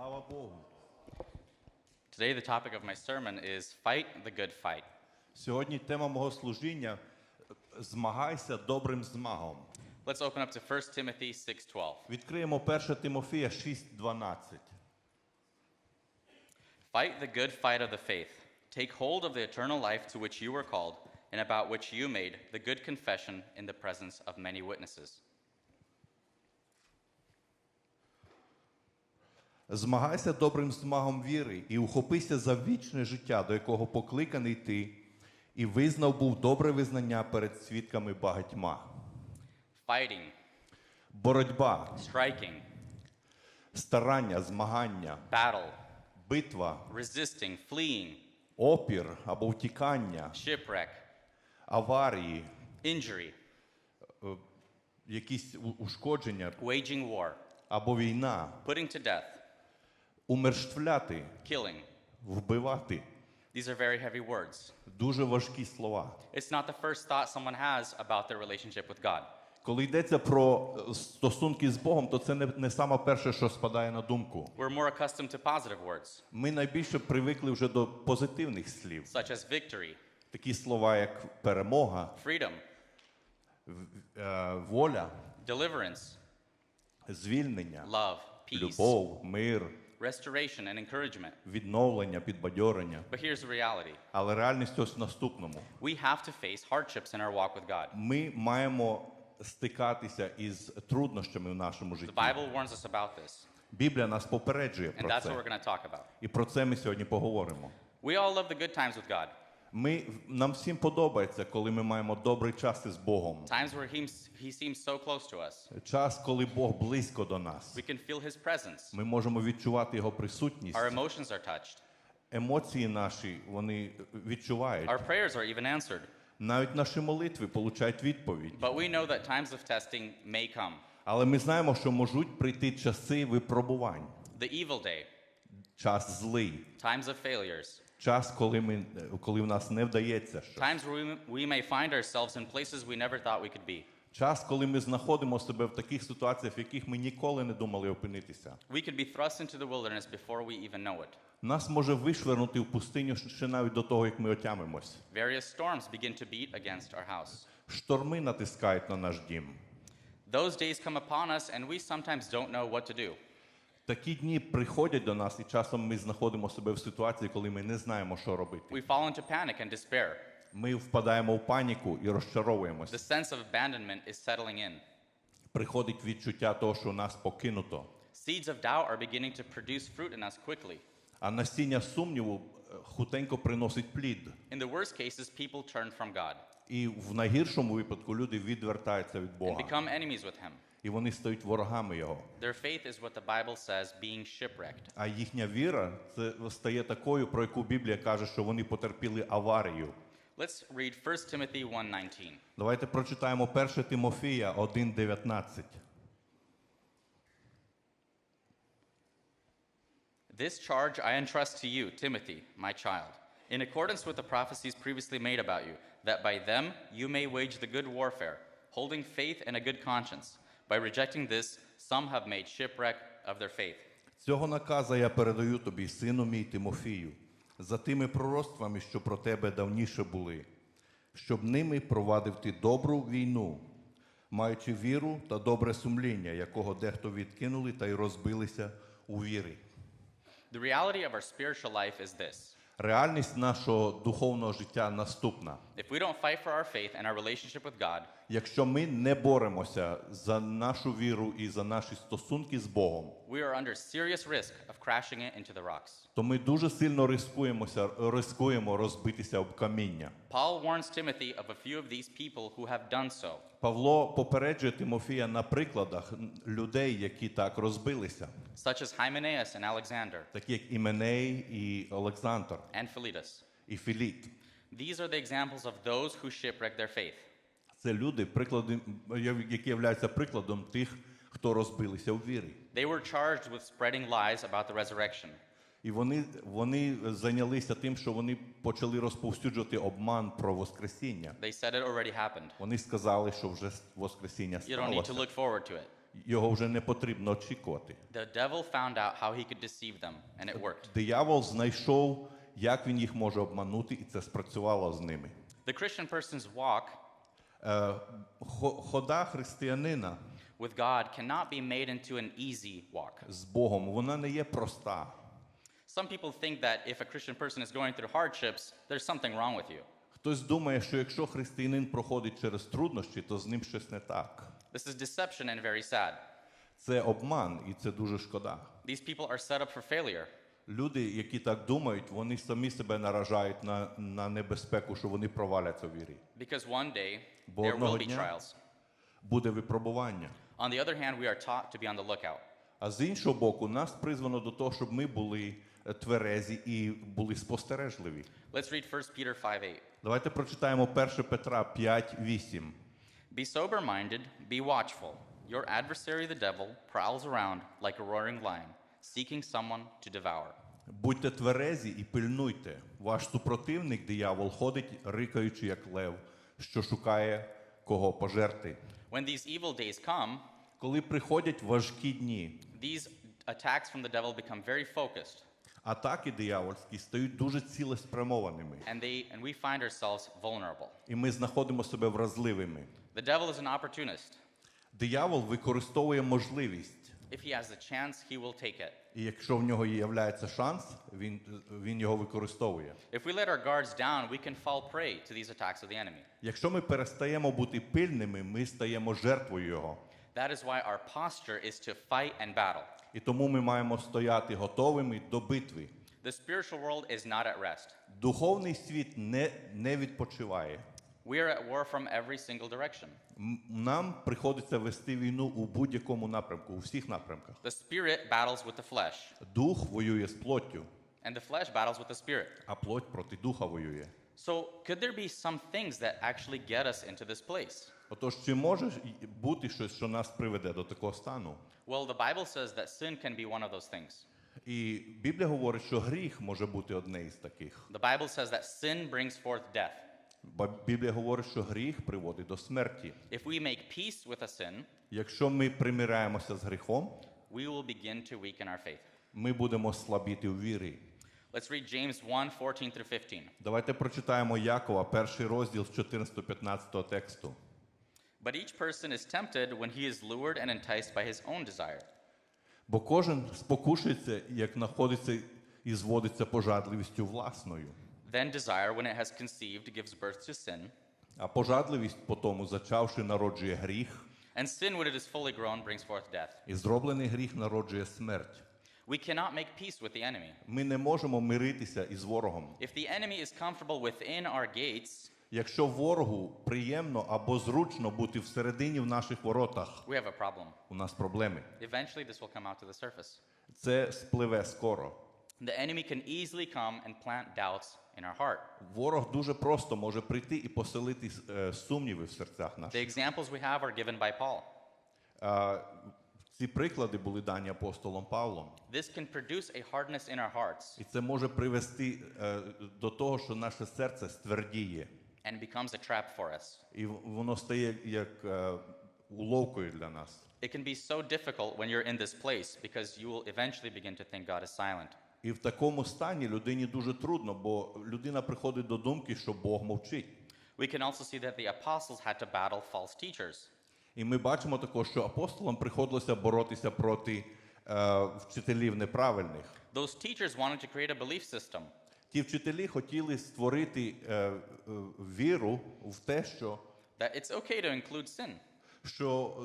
Слава Богу. Today, the topic of my sermon is Fight the Good Fight. Сьогодні тема мого служіння змагайся добрим змагом. Let's open up to 1 Timothy 6:12. Відкриємо 1 Тимофія 6:12. Fight the good fight of the faith. Take hold of the eternal life to which you were called, and about which you made the good confession in the presence of many witnesses. Змагайся добрим змагом віри і ухопися за вічне життя, до якого покликаний ти, і визнав був добре визнання перед свідками багатьма. Fighting, Боротьба, striking, старання, змагання, battle, битва, resisting, fleeing, опір або втікання, shipwreck, аварії, injury, якісь ушкодження. Waging war, або війна, putting to death, умерщвляти, killing. вбивати. These are very heavy words. Дуже важкі слова. It's not the first thought someone has about their relationship with God. Коли йдеться про е, стосунки з Богом, то це не, не саме перше, що спадає на думку. We're more accustomed to positive words, Ми найбільше привикли вже до позитивних слів. such as victory, Такі слова, як перемога, freedom, е, воля, deliverance, звільнення, love, peace, любов, мир, restoration, and encouragement. відновлення, підбадьорення. But here's the reality Але реальність ось в наступному. we have to face hardships in our walk with God. Ми маємо стикатися із труднощами в нашому The житті. Bible warns us about this, Біблія нас попереджує and про that's what we're це. going to talk about. І про це ми сьогодні поговоримо. We all love the good times with God, Ми, нам всім подобається, коли ми маємо добрий час із Богом. times where he, he seems so close to us. Час, коли Бог близько до нас. We can feel His presence, Ми можемо відчувати Його присутність. our emotions are touched, Емоції наші вони відчувають. our prayers are even answered. Навіть наші молитви получають відповідь. But we know that times of testing may come. Але ми знаємо, що можуть прийти часи випробувань, The evil day, час злий, times of failures, час, коли ми коли в нас не вдається щось. times where we, we may find ourselves in places we never thought we could be. Час, коли ми знаходимо себе в таких ситуаціях, в яких ми ніколи не думали опинитися. We could be thrust into the wilderness before we even know it. Нас може вишвернути в пустиню ще навіть до того, як ми отямимось. Various storms begin to beat against our house. Шторми натискають на наш дім. Those days come upon us, and we sometimes don't know what to do. Такі дні приходять до нас, і часом ми знаходимо себе в ситуації, коли ми не знаємо, що робити. We fall into panic and despair. Ми впадаємо в паніку і The sense of abandonment is settling in. Приходить відчуття того, що нас покинуто. Seeds of doubt are beginning to produce fruit in us quickly. А насіння сумніву е, хутенько приносить плід. In the worst cases, people turn from God І в найгіршому випадку люди відвертаються від and become enemies with Him. І вони стають ворогами Його. Their faith is what the Bible says being shipwrecked. А їхня віра це стає такою, про яку Біблія каже, що вони потерпіли аварію. Let's read 1 Timothy 1:19. Давайте прочитаємо 1 Тимофія 1.19. This charge I entrust to you, Timothy, my child, in accordance with the prophecies previously made about you, that by them you may wage the good warfare, holding faith and a good conscience. By rejecting this, some have made shipwreck of their faith. Цього наказа я передаю тобі, сину мій Тимофію, за тими пророцтвами, що про тебе давніше були, щоб ними провадив ти добру війну, маючи віру та добре сумління, якого дехто відкинули та й розбилися у вірі. The reality of our spiritual life is this Реальність нашого духовного життя наступна. If we don't fight for our faith and our relationship with God, Якщо ми не боремося за нашу віру і за наші стосунки з Богом, we are under serious risk of crashing it into the rocks. то ми дуже сильно рискуємося, рискуємо розбитися об каміння. Paul warns Timothy of a few of these people who have done so. Павло попереджує Тимофія на прикладах людей, які так розбилися, such as Hymenaeus and Alexander такі як Іменей і Олександр, and Philetus. і Філіт. These are the examples of those who shipwreck their faith. Це люди, приклади, які являються прикладом тих, хто розбилися у вірі. They were charged with spreading lies about the resurrection. І вони, вони зайнялися тим, що вони почали розповсюджувати обман про Воскресіння. They said it already happened. Вони сказали, що вже Воскресіння You don't need to look forward to it. його вже не потрібно очікувати. The devil found out how he could deceive them, and it worked. Диявол знайшов, як він їх може обманути, і це спрацювало з ними. The Christian person's walk Е, Хода християнина with God cannot be made into an easy walk. з Богом, вона не є проста. Some people think that if a Christian person is going through hardships, there's something wrong with you. Хтось думає, що якщо християнин проходить через труднощі, то з ним щось не так. This is deception and very sad. Це обман, і це дуже шкода. These people are set up for failure. Люди, які так думають, вони самі себе наражають на, на небезпеку, що вони проваляться в вірі. Because one day Бо there одного will be дня- trials. Буде випробування. On the other hand, we are taught to be on the lookout. А з іншого боку, нас призвано до того, щоб ми були е, тверезі і були спостережливі. Let's read 1 Peter 5:8. Давайте прочитаємо 1 Петра 5.8. Be sober minded, be watchful. Your adversary, the devil, prowls around like a roaring lion, seeking someone to devour. Будьте тверезі і пильнуйте. Ваш супротивник, диявол, ходить, рикаючи, як лев, що шукає кого пожерти. When these evil days come, Коли приходять важкі дні, these attacks from the devil become very focused, атаки диявольські стають дуже цілеспрямованими, and, they, and we find ourselves vulnerable. і ми знаходимо себе вразливими. The devil is an opportunist. Диявол використовує можливість, If he has the chance, he will take it. і якщо в нього є шанс, він, він його використовує. If we let our guards down, we can fall prey to these attacks of the enemy. Якщо ми перестаємо бути пильними, ми стаємо жертвою його. That is why our posture is to fight and battle. І тому ми маємо стояти готовими до битви. The spiritual world is not at rest. Духовний світ не, не відпочиває. We are at war from every single direction. М- Нам приходиться вести війну у будь-якому напрямку, у всіх напрямках. The spirit battles with the flesh, Дух воює з плоттю, and the flesh battles with the spirit. а плоть проти духа воює. So, could there be some things that actually get us into this place? Отож, чи може ж й- бути щось, що нас приведе до такого стану? Well, the Bible says that sin can be one of those things. І Біблія говорить, що гріх може бути одне із таких. The Bible says that sin brings forth death. Бо Біблія говорить, що гріх приводить до смерті. If we make peace with a sin, Якщо ми примиряємося з гріхом, we will begin to weaken our faith. ми будемо слабіти в вірі. Let's read James 1 14 through 15. Давайте прочитаємо Якова, перший розділ з 14-15 тексту. But each person is tempted when he is lured and enticed by his own desire. Бо кожен спокушується, як знаходиться і зводиться пожадливістю власною. Then desire, when it has conceived, gives birth to sin. А пожадливість потому, зачавши, народжує гріх, And sin, when it is fully grown, brings forth death. і зроблений гріх народжує смерть. We cannot make peace with the enemy. Ми не можемо миритися із ворогом. If the enemy is comfortable within our gates, Якщо ворогу приємно або зручно бути всередині в наших воротах, we have a problem. у нас проблеми. Eventually, this will come out to the surface. Це спливе скоро. The enemy can easily come and plant doubts in our heart. Ворог дуже просто може прийти і поселити е, сумніви в серцях The наших. examples we have are given by Paul. А, ці приклади були дані апостолом Павлом. This can produce a hardness in our hearts І це може привести е, до того, що наше серце ствердіє, and becomes a trap for us. і в- воно стає як е, уловкою для нас. It can be so difficult when you're in this place because you will eventually begin to think God is silent. І в такому стані людині дуже трудно, бо людина приходить до думки, що Бог мовчить. We can also see that the apostles had to battle false teachers. І ми бачимо також, що апостолам приходилося боротися проти е, вчителів неправильних. Those teachers wanted to create a belief system Ті вчителі хотіли створити е, е, віру в те, що, that it's okay to include sin що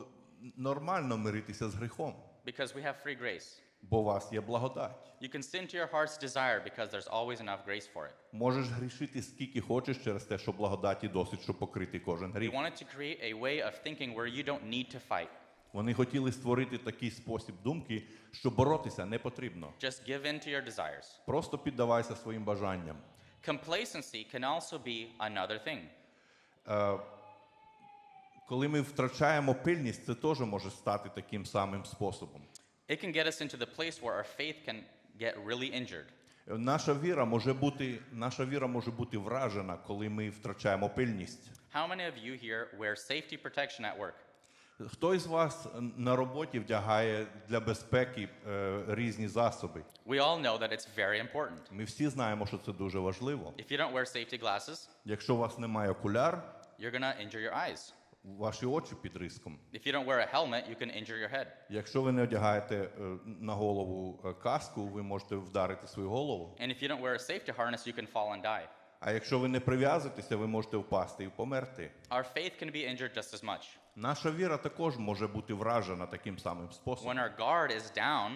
е, нормально миритися з гріхом, because we have free grace. Бо у вас є благодать. You can sin to your heart's desire because there's always enough grace for it. Можеш грішити скільки хочеш через те, що благодаті досить, щоб покрити кожен They гріх. wanted to create a way of thinking where you don't need to fight. Вони хотіли створити такий спосіб думки, що боротися не потрібно. Just give in to your desires. Просто піддавайся своїм бажанням. Complacency can also be another thing. Коли ми втрачаємо пильність, це теж може стати таким самим способом. It can get us into the place where our faith can get really injured. Наша віра може бути, наша віра може бути вражена, коли ми втрачаємо пильність. How many of you here wear safety protection at work? Хто із вас на роботі вдягає для безпеки е, різні засоби? We all know that it's very important. Ми всі знаємо, що це дуже важливо. If you don't wear safety glasses, Якщо у вас немає окуляр, you're to injure your eyes. Ваші очі під риском. If you don't wear a helmet, you can injure your head. Якщо ви не одягаєте е, на голову е, каску, ви можете вдарити свою голову. And if you don't wear a safety harness, you can fall and die. А якщо ви не прив'язуєтеся, ви можете впасти і померти. Our faith can be injured just as much. Наша віра також може бути вражена таким самим способом. When our guard is down,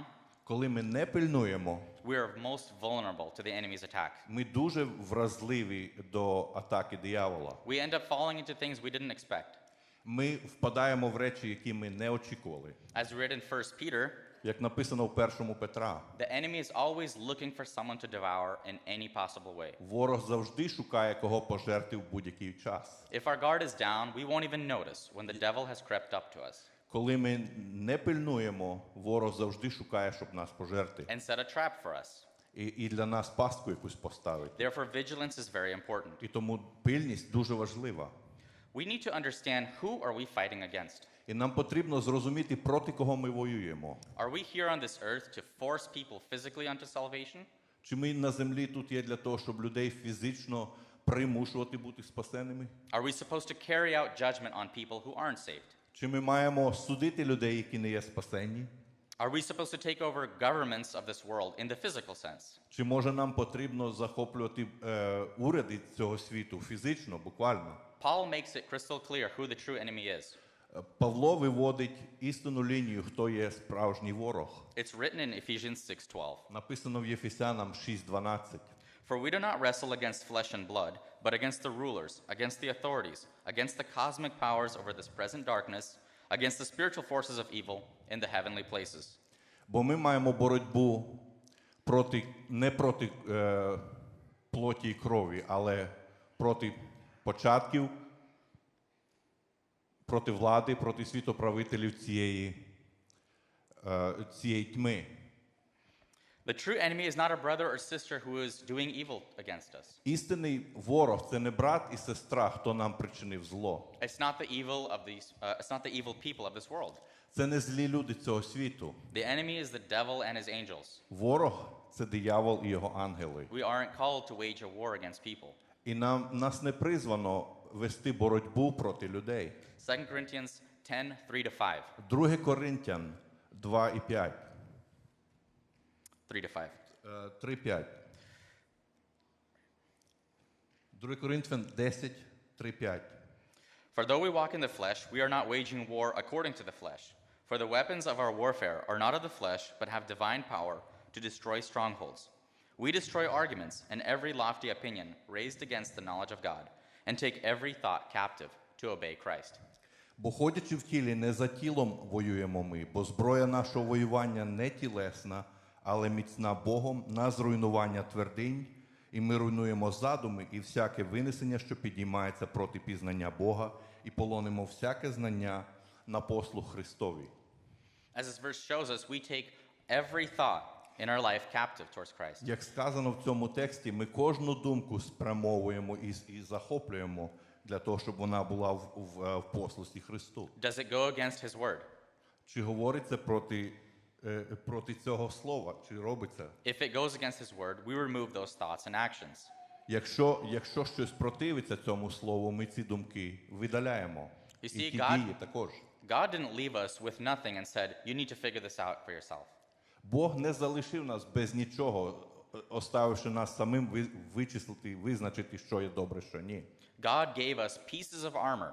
Коли ми не пильнуємо, we are most vulnerable to the enemy's attack. ми дуже вразливі до атаки диявола. We end up falling into things we didn't expect. Ми впадаємо в речі, які ми не очікували. As read in 1 Peter, Як написано в першому Петра, the enemy is always looking for someone to devour in any possible way. ворог завжди шукає кого пожерти в будь-який час. If our guard is down, we won't even notice when the devil has crept up to us Коли ми не пильнуємо, ворог завжди шукає, щоб нас пожерти. and set a trap for us. І, і для нас пастку якусь поставить. Therefore, vigilance is very important. І тому пильність дуже важлива. We need to understand who are we fighting against. І нам потрібно зрозуміти, проти кого ми воюємо. Are we here on this earth to force people physically unto salvation? Чи ми на землі тут є для того, щоб людей фізично примушувати бути спасеними? Are we supposed to carry out judgment on people who aren't saved? Чи ми маємо судити людей, які не є спасенні? Are we supposed to take over governments of this world in the physical sense? Чи може нам потрібно захоплювати е, уряди цього світу фізично, буквально? Paul makes it crystal clear who the true enemy is. Е, Павло виводить істинну лінію, хто є справжній ворог. It's written in Ephesians 6:12. Написано в Єфесянам 6.12. For we do not wrestle against flesh and blood, but against the rulers, against the authorities, against the cosmic powers over this present darkness, against the spiritual forces of evil in the heavenly places. Бо ми маємо боротьбу проти, не проти е, плоті і крові, але проти початків, проти влади, проти світоправителів цієї, е, цієї тьми. The true enemy is not a brother or sister who is doing evil against us. Істинний ворог це не брат і сестра, хто нам причинив зло. It's not the evil of these uh, it's not the evil people of this world. Це не злі люди цього світу. The enemy is the devil and his angels. Ворог це диявол і його ангели. We aren't called to wage a war against people. І нам нас не призвано вести боротьбу проти людей. 2 Corinthians 10, 3 to 5. 2 Коринтян 2 і 5. 3 to 5. 3, 5. 2 Коринфян 10, 3, 5. For though we walk in the flesh, we are not waging war according to the flesh. For the weapons of our warfare are not of the flesh, but have divine power to destroy strongholds. We destroy arguments and every lofty opinion raised against the knowledge of God, and take every thought captive to obey Christ. Бо ходячи в тілі, не за тілом воюємо ми, бо зброя нашого воювання не тілесна, але міцна Богом на зруйнування твердинь, і ми руйнуємо задуми і всяке винесення, що підіймається проти пізнання Бога, і полонимо всяке знання на послуг Христові. As this verse shows us, we take every thought in our life captive towards Christ. Як сказано в цьому тексті, ми кожну думку спрямовуємо і, і захоплюємо для того, щоб вона була в, в, в послусті Христу. Does it go against His word? Чи говориться проти, проти цього слова, чи робиться? If it goes against His word, we remove those thoughts and actions. Якщо, якщо щось противиться цьому слову, ми ці думки видаляємо. You І see, ті God- дії також. God didn't leave us with nothing and said, You need to figure this out for yourself. Бог не залишив нас без нічого, е, оставивши нас самим ви- вичислити, визначити, що є добре, що ні. God gave us pieces of armor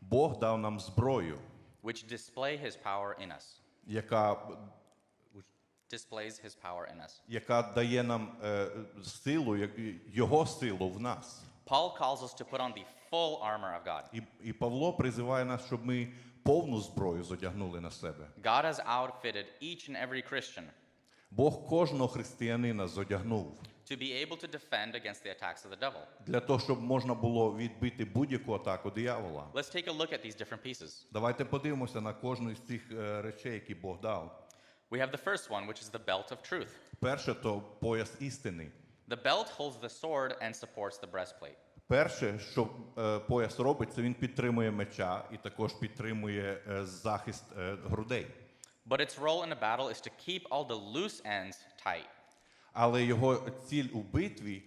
Бог дав нам зброю, which display his power in us. яка Displays his power in us. яка дає нам е, силу, як- його силу в нас. Paul calls us to put on the full armor of God. І, і Павло призиває нас, щоб ми повну зброю зодягнули на себе. God has outfitted each and every Christian Бог кожного християнина зодягнув to be able to defend against the attacks of the devil. для того, щоб можна було відбити будь-яку атаку диявола. Let's take a look at these different pieces. Давайте подивимося на кожну із цих е, речей, які Бог дав. We have the first one, which is the belt of truth. Перше то пояс істини. The belt holds the sword and supports the breastplate. Перше, що е, пояс робить, це він підтримує меча і також підтримує е, захист е, грудей. But its role in a battle is to keep all the loose ends tight. Але його ціль у битві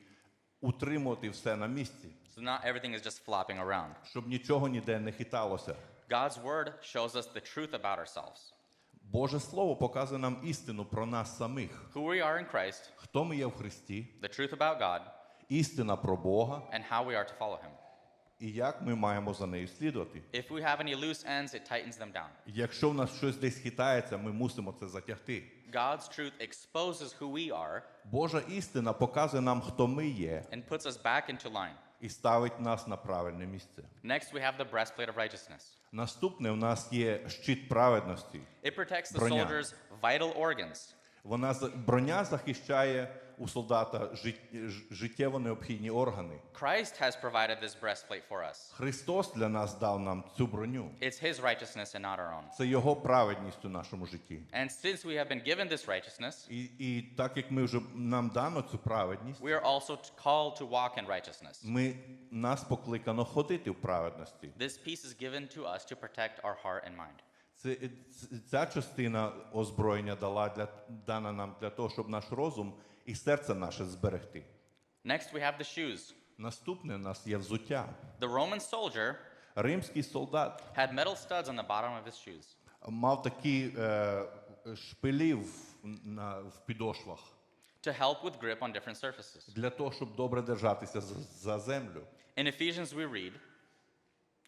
утримувати все на місці, So not everything is just flopping around. щоб нічого ніде не хиталося. God's word shows us the truth about ourselves Боже Слово показує нам істину про нас самих, who we are in Christ, хто ми є в Христі, the truth about God, істина про Бога and how we are to follow Him. і як ми маємо за нею слідувати. If we have any loose ends, it tightens them down. Якщо в нас щось десь хитається, ми мусимо це затягти. God's truth exposes who we are Божа істина показує нам, хто ми є, and puts us back into line. і ставить нас на правильне місце. Next, we have the breastplate of righteousness. Наступне у нас є щит праведності. It protects the Броня. soldier's vital organs. Вона броня захищає у солдата життєво необхідні органи. Christ has provided this breastplate for us. Христос для нас дав нам цю броню. It's His righteousness and not our own. Це його праведність у нашому житті. And since we have been given this righteousness, І, і так як ми вже нам дано цю праведність, we are also called to walk in righteousness. ми нас покликано ходити в праведності. This piece is given to us to protect our heart and mind. Це ця частина озброєння дала для дана нам для того, щоб наш розум і серце наше зберегти. Next, we have the shoes. Наступне у нас є взуття. The Roman soldier Римський солдат had metal studs on the bottom of his shoes. мав такі е, шпилі в, на, в підошвах to help with grip on different surfaces. для того, щоб добре держатися за, за землю. In Ephesians we read,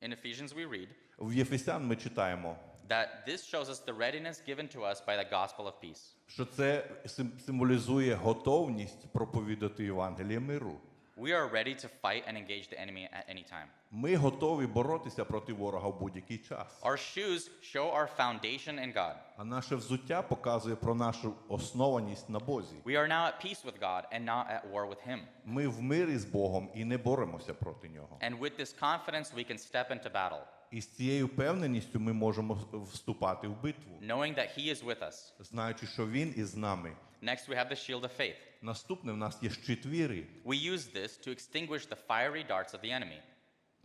in Ephesians we read В Єфесян ми читаємо, that this shows us the readiness given to us by the gospel of peace. що це сим- символізує готовність проповідати Євангеліє миру. We are ready to fight and engage the enemy at any time. Ми готові боротися проти ворога в будь-який час. Our shoes show our foundation in God. А наше взуття показує про нашу основаність на Бозі. We are now at peace with God and not at war with Him. Ми в мирі з Богом і не боремося проти нього. And with this confidence, we can step into battle, І з цією впевненістю ми можемо вступати в битву, knowing that He is with us. знаючи, що він із нами. Next, we have the shield of faith. Наступне в нас є щит віри. We use this to extinguish the fiery darts of the enemy.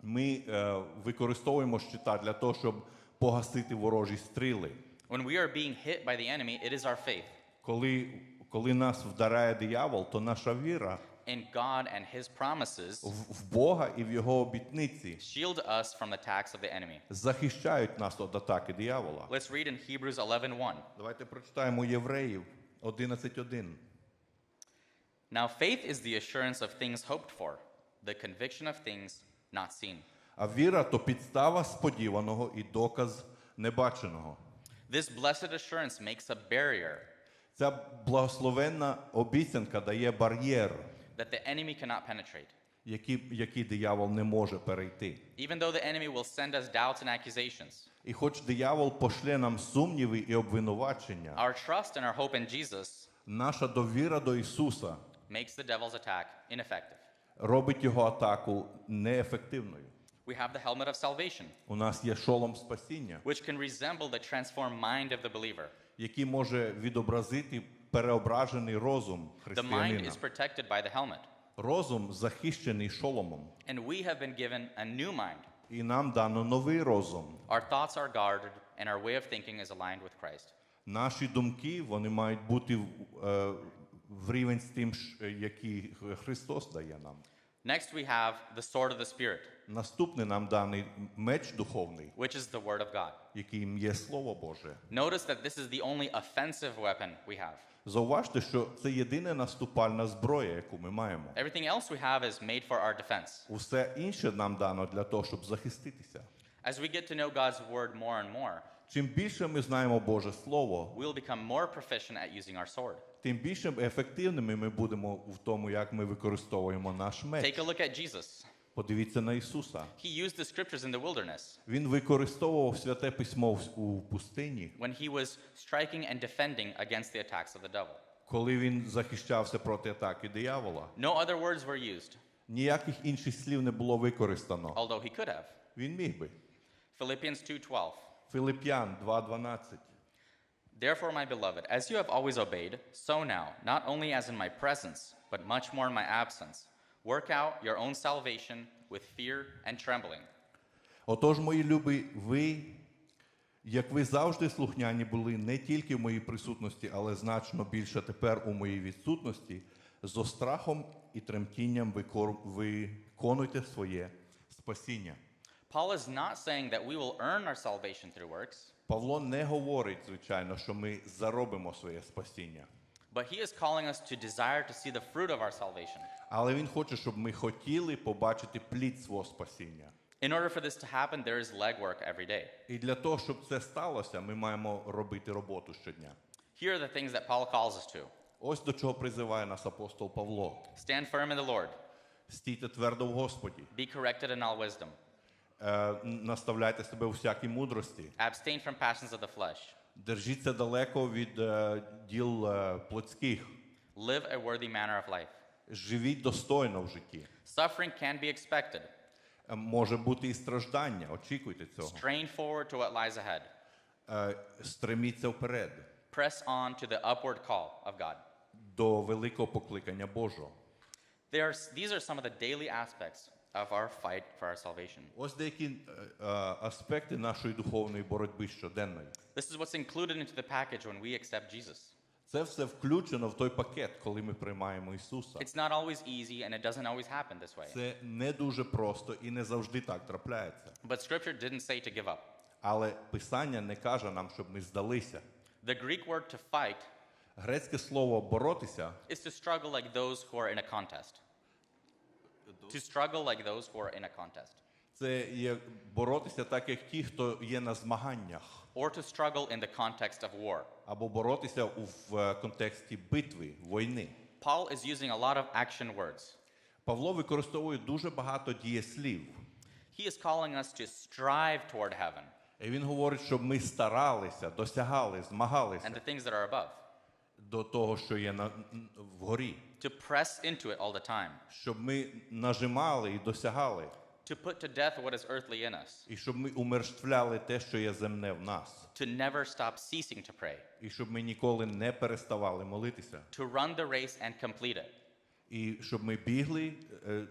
Ми е, використовуємо щита для того, щоб погасити ворожі стріли. When we are being hit by the enemy, it is our faith Коли, коли нас вдаряє диявол, то наша віра in God and His promises в, в Бога і в його обітниці shield us from the attacks of the enemy. захищають нас від атаки диявола. Let's read in Hebrews 11:1. Давайте прочитаємо Євреїв 11.1. Now faith is the assurance of things hoped for, the conviction of things not seen. А віра то підстава сподіваного і доказ небаченого. This blessed assurance makes a barrier Ця благословенна обіцянка дає бар'єр, That the enemy cannot penetrate. який, який диявол не може перейти. Even though the enemy will send us doubts and accusations, І хоч диявол пошле нам сумніви і обвинувачення, our trust and our hope in Jesus наша довіра до Ісуса makes the devil's attack ineffective. робить його атаку неефективною. We have the helmet of salvation, У нас є шолом спасіння, which can resemble the transformed mind of the believer. який може відобразити переображений розум The mind християнина. is protected by the helmet, Розум захищений шоломом, and we have been given a new mind. і нам дано новий розум. Our thoughts are guarded, and our way of thinking is aligned with Christ. Наші думки вони мають бути в, е, в рівень з тим, ш- який Христос дає нам. Next, we have the sword of the Spirit, Наступний нам даний меч духовний, which is the Word of God. яким є Слово Боже. Notice that this is the only offensive weapon we have. Зауважте, що це єдина наступальна зброя, яку ми маємо. Everything else we have is made for our defense. Усе інше нам дано для того, щоб захиститися. As we get to know God's Word more and more, Чим більше ми знаємо Боже Слово, we will become more proficient at using our sword. тим більше ефективними ми будемо в тому, як ми використовуємо наш меч. Take a look at Jesus. Подивіться на Ісуса. He used the scriptures in the wilderness Він використовував святе письмо в- у пустині, when he was striking and defending against the attacks of the devil. коли він захищався проти атаки диявола. No other words were used, Ніяких інших слів не було використано. although he could have. Він міг би. Philippians 2:12. Филип'ян 2.12. Therefore, my beloved, as you have always obeyed, so now, not only as in my presence, but much more in my absence, work out your own salvation with fear and trembling. Отож, мої любі, ви, як ви завжди слухняні були не тільки в моїй присутності, але значно більше тепер у моїй відсутності, зо страхом і тремтінням виконуйте своє спасіння. Paul is not saying that we will earn our salvation through works, Павло не говорить, звичайно, що ми заробимо своє спасіння. but he is calling us to desire to see the fruit of our salvation. Але він хоче, щоб ми хотіли побачити плід свого спасіння. In order for this to happen, there is legwork every day. І для того, щоб це сталося, ми маємо робити роботу щодня. Here are the things that Paul calls us to Ось до чого призиває нас апостол Павло. stand firm in the Lord, Стійте твердо в Господі, be corrected in all wisdom, е, наставляйте себе у всякій мудрості, abstain from passions of the flesh, Держіться далеко від е, діл е, плотських, live a worthy manner of life. живіть достойно в житті. Suffering can be expected. Е, Може бути і страждання, очікуйте цього. Strain forward to what lies ahead. Стреміться вперед Press on to the upward call of God. до великого покликання Божого. There are, these are some of the daily aspects of our fight for our salvation. Ось деякі аспекти нашої духовної боротьби щоденної. This is what's included into the package when we accept Jesus. Це все включено в той пакет, коли ми приймаємо Ісуса. It's not always easy and it doesn't always happen this way. Це не дуже просто і не завжди так трапляється. But scripture didn't say to give up. Але Писання не каже нам, щоб ми здалися. The Greek word to fight Грецьке слово боротися is to struggle like those who are in a contest. To struggle like those who are in a contest. це є боротися так, як ті, хто є на змаганнях, Or to struggle in the context of war. або боротися у в е, контексті битви, війни. Paul is using a lot of action words. Павло використовує дуже багато дієслів. He is calling us to strive toward heaven І він говорить, щоб ми старалися, досягали, and the things that are above, до того, що є на, вгорі, to press into it all the time, щоб ми нажимали і досягали, to put to death what is earthly in us, і щоб ми умерщвляли те, що є земне в нас, to never stop ceasing to pray, і щоб ми ніколи не переставали молитися, to run the race and complete it, і щоб ми бігли е,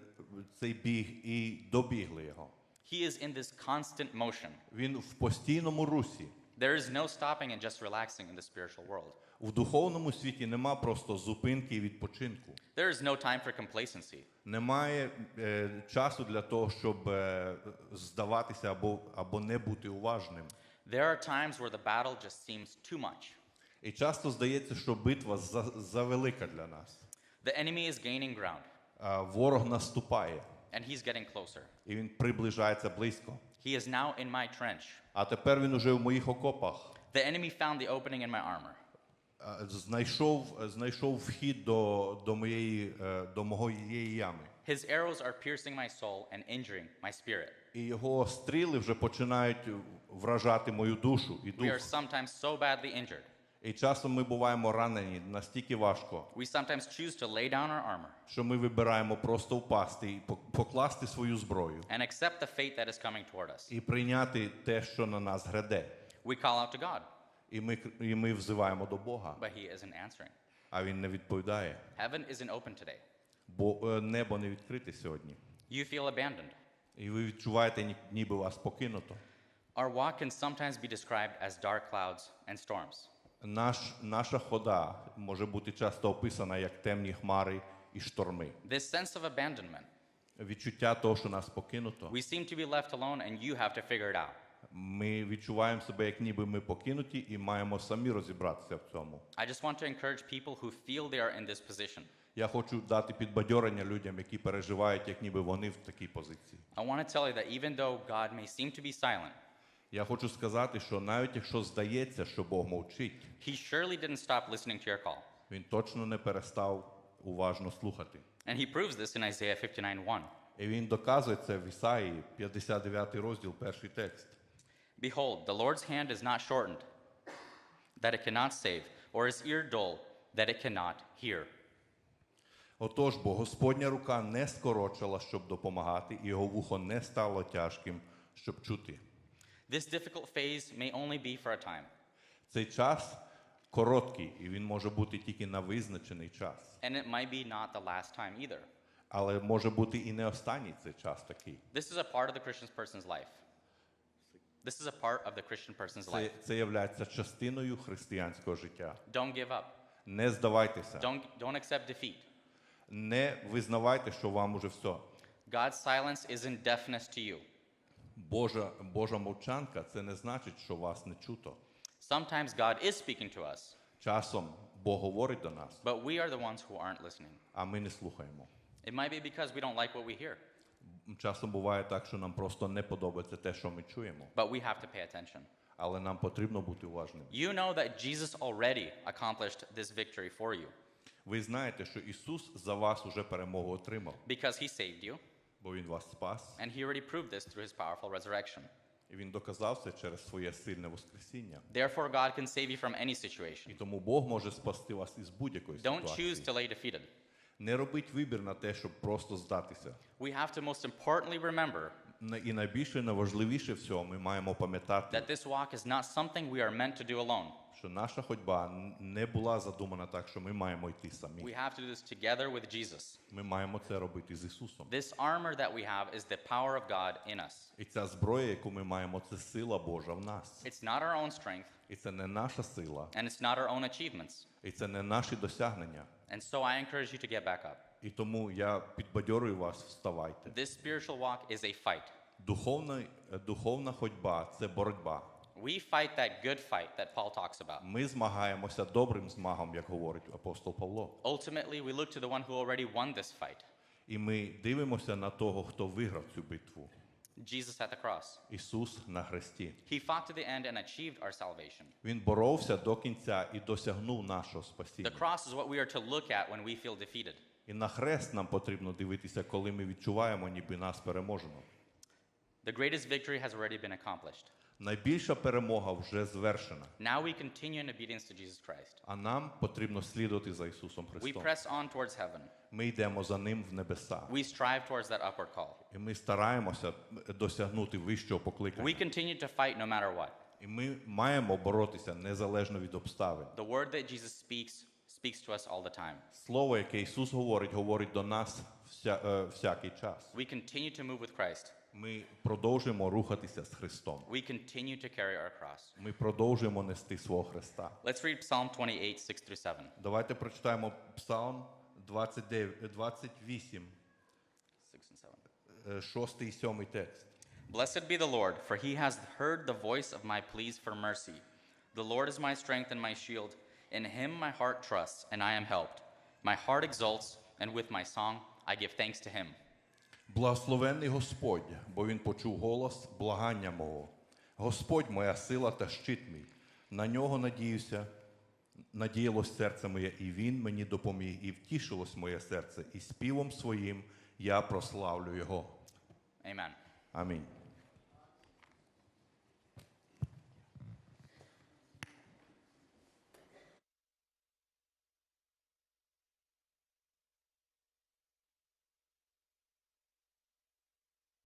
цей біг і добігли його. He is in this constant motion. Він в постійному русі. There is no stopping and just relaxing in the spiritual world. В духовному світі нема просто зупинки і відпочинку. There is no time for complacency. Немає е, часу для того, щоб е, здаватися або, або не бути уважним. There are times where the battle just seems too much. І часто здається, що битва за, завелика для нас. The enemy is gaining ground, А ворог наступає, and he's getting closer. і він приближається близько. He is now in my trench. А тепер він уже в моїх окопах. The enemy found the opening in my armor. А, Знайшов, знайшов вхід до, до, моєї, е, до моєї ями. His arrows are piercing my soul and injuring my spirit. І його стріли вже починають вражати мою душу і We are sometimes so badly injured. І часом ми буваємо ранені настільки важко, We sometimes choose to lay down our armor що ми вибираємо просто впасти і покласти свою зброю and accept the fate that is coming toward us. і прийняти те, що на нас гряде. We call out to God, І ми, і ми взиваємо до Бога, but He isn't answering. а Він не відповідає. Heaven isn't open today. Бо е, небо не відкрите сьогодні. You feel abandoned. І ви відчуваєте, ніби вас покинуто. Our walk can sometimes be described as dark clouds and storms. Наш, наша хода може бути часто описана як темні хмари і шторми. This sense of abandonment, Відчуття того, що нас покинуто. we seem to be left alone and you have to figure it out. Ми відчуваємо себе, як ніби ми покинуті, і маємо самі розібратися в цьому. I just want to encourage people who feel they are in this position. Я хочу дати підбадьорення людям, які переживають, як ніби вони в такій позиції. I want to tell you that even though God may seem to be silent, Я хочу сказати, що навіть якщо здається, що Бог мовчить, He surely didn't stop listening to your call. він точно не перестав уважно слухати. And He proves this in Isaiah 59 1. І він доказує це в Ісаї, 59 розділ, перший текст. Behold, the Lord's hand is not shortened, that it cannot save, or his ear dull, that it cannot hear. Отож, бо Господня рука не скорочила, щоб допомагати, і його вухо не стало тяжким, щоб чути. This difficult phase may only be for a time, Цей час короткий, і він може бути тільки на визначений час. and it might be not the last time either. Але може бути і не останній цей час такий. This is a part of the Christian person's life. This is a part of the Christian person's Це, life. це є частиною християнського життя. Don't give up. Не здавайтеся, Don't, don't accept defeat. не визнавайте, що вам уже все. God's silence isn't deafness to you. Божа, Божа мовчанка це не значить, що вас не чуто. Sometimes God is speaking to us, Часом Бог говорить до нас, but we are the ones who aren't listening. а ми не слухаємо. It might be because we don't like what we hear, Часом буває так, що нам просто не подобається те, що ми чуємо, but we have to pay attention. але нам потрібно бути уважним. You know that Jesus already accomplished this victory for you Ви знаєте, що Ісус за вас уже перемогу отримав, because he saved you, бо Він вас спас, and he already proved this through his powerful resurrection. і Він доказав це через своє сильне Воскресіння. Therefore, God can save you from any І situation. тому Бог може спасти вас із будь-якої Don't choose to lay defeated. Не робіть вибір на те, щоб просто здатися. We have to most importantly remember І найбільше, найважливіше всього, ми маємо пам'ятати, that this walk is not something we are meant to do alone. Що наша ходьба не була задумана так, що ми маємо йти We have to do this together with Jesus. Ми маємо це робити з Ісусом. This armor that we have is the power of God in us. І ця зброя, яку ми маємо, це сила Божа в нас. It's not our own strength, І це не наша сила, and it's not our own achievements. і це не наші досягнення. And so I encourage you to get back up. І тому я підбадьорюю вас, вставайте. This spiritual walk is a fight. Духовна, е, духовна ходьба це боротьба. We fight that good fight that Paul talks about. Ми змагаємося добрим змагом, як говорить апостол Павло. Ultimately, we look to the one who already won this fight І ми дивимося на того, хто виграв цю битву. Jesus at the cross. Ісус на хресті. He fought to the end and achieved our salvation. Він боровся до кінця і досягнув нашого спасіння. The cross is what we are to look at when we feel defeated. І на хрест нам потрібно дивитися, коли ми відчуваємо, ніби нас переможено. The greatest victory has already been accomplished. Найбільша перемога вже звершена, Now we continue in obedience to Jesus Christ. а нам потрібно слідувати за Ісусом We press on towards heaven. Ми йдемо за ним в небеса, We strive towards that upward call. і ми стараємося досягнути вищого We continue to fight no matter what. І ми маємо боротися незалежно від обставин. The word that Jesus speaks speaks to us all the time. Слово, яке Ісус говорить, говорить до нас е, всякий час. We continue to move with Christ. Ми продовжуємо рухатися з Христом. We continue to carry our cross. Ми продовжуємо нести свого Христа. Let's read Psalm 28, 6 through 7. Давайте прочитаємо Псалм 29, е, 28, 6 and 7. е, 6 і 7 текст. Blessed be the Lord, for he has heard the voice of my pleas for mercy. The Lord is my strength and my shield. In him my heart trusts, and I am helped. My heart exults, and with my song I give thanks to him. Благословенний Господь, бо Він почув голос благання мого. Господь моя сила та щит мій. На нього надіюся, надіялось серце моє, і Він мені допоміг, і втішилось моє серце, і співом своїм я прославлю Його. Amen. Амінь.